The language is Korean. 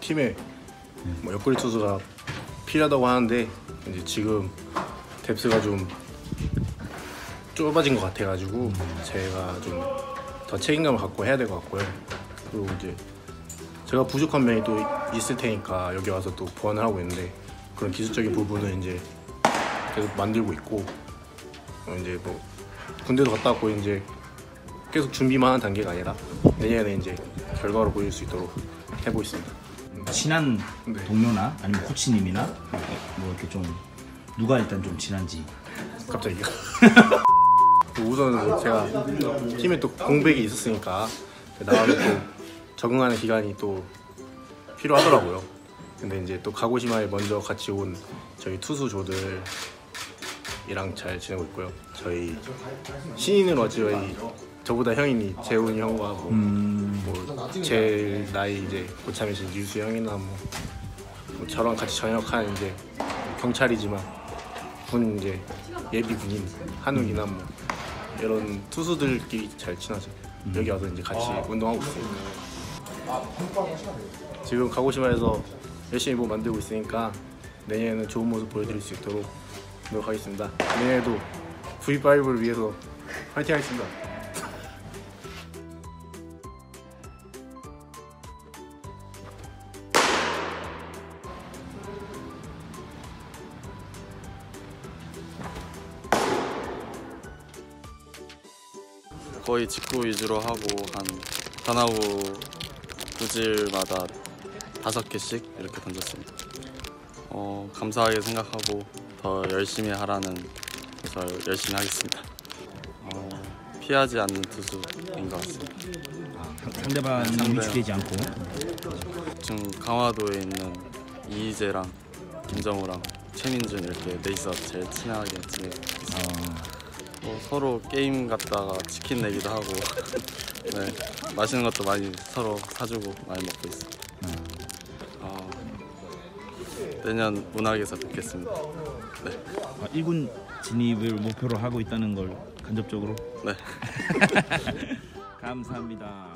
팀에 뭐 옆구리 투수가 필요하다고 하는데 이제 지금 뎁스가 좀 좁아진 것 같아가지고 제가 좀 더 책임감을 갖고 해야 될 것 같고요. 그리고 이제 제가 부족한 면이 또 있을 테니까 여기 와서 또 보완을 하고 있는데 그런 기술적인 부분은 이제 계속 만들고 있고 어, 이제 뭐 군대도 갔다 왔고 이제 계속 준비만 하는 단계가 아니라 내년에 이제 결과로 보일 수 있도록 해보고 있습니다. 친한 네. 동료나 아니면 코치님이나 뭐 이렇게 좀 누가 일단 좀 친한지 갑자기 우선 제가 팀에 또 공백이 있었으니까 나와서 또 적응하는 기간이 또 필요하더라고요. 근데 이제 또 가고시마에 먼저 같이 온 저희 투수 조들이랑 잘 지내고 있고요. 저희 신인으로 저희 저보다 형이니 재훈이 형과 뭐, 뭐 제일 나이 이제 고참이신 유수 형이나 뭐, 뭐 저랑 같이 전역한 이제 경찰이지만 군 이제 예비 군인 한욱이나 뭐 이런 투수들끼리 잘 친하죠. 여기 와서 이제 같이 운동하고 있으니까. 지금 가고시마에서 열심히 뭐 만들고 있으니까 내년에는 좋은 모습 보여드릴 수 있도록 노력하겠습니다. 내년에도 V5를 위해서 파이팅 하겠습니다. 거의 직구 위주로 하고 한 변화구 구질마다 다섯 개씩 이렇게 던졌습니다. 어, 감사하게 생각하고 더 열심히 하라는 그래서 열심히 하겠습니다. 어, 피하지 않는 투수인 것 같습니다. 아, 상대방이 상대. 위축되지 않고 지금 강화도에 있는 이희재랑 김정우랑 최민준 이렇게 넷이서 제일 친하게 지내고 있습니다. 어, 뭐 서로 게임 갔다가 치킨 내기도 하고 네, 맛있는 것도 많이 서로 사주고 많이 먹고 있습니다. 어, 내년 문학에서 뵙겠습니다. 네, 아, 1군 진입을 목표로 하고 있다는 걸 간접적으로 네. 감사합니다.